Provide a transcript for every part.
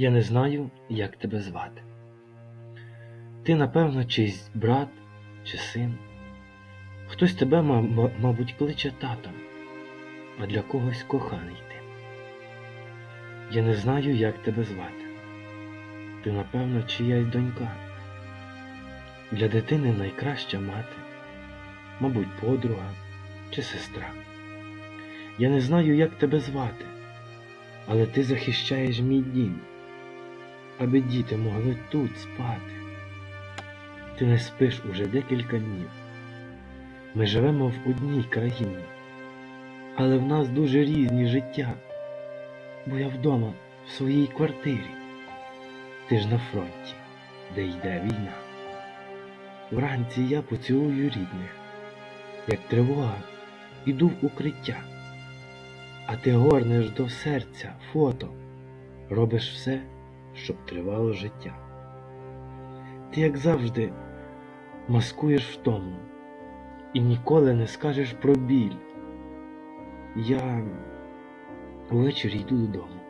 Я не знаю, як тебе звати. Ти, напевно, чийсь брат чи син. Хтось тебе, ма- ма- мабуть, кличе татом, а для когось коханий ти. Я не знаю, як тебе звати. Ти, напевно, чиясь донька. Для дитини найкраща мати, мабуть, подруга чи сестра. Я не знаю, як тебе звати, але ти захищаєш мій дім, аби діти могли тут спати. Ти не спиш уже декілька днів. Ми живемо в одній країні, але в нас дуже різні життя, бо я вдома в своїй квартирі. Ти ж на фронті, де йде війна. Вранці я поцілую рідних, як тривога, іду в укриття, а ти горнеш до серця фото, робиш все, щоб тривало життя. Ти, як завжди, маскуєш втому і ніколи не скажеш про біль. Я увечері йду додому,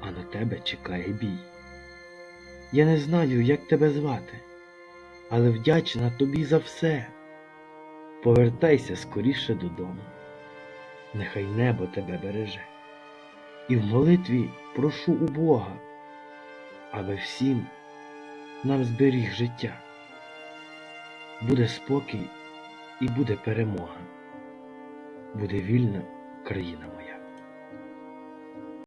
а на тебе чекає бій. Я не знаю, як тебе звати, але вдячна тобі за все. Повертайся скоріше додому, нехай небо тебе береже. І в молитві прошу у Бога, аби всім нам зберіг життя. Буде спокій і буде перемога. Буде вільна країна.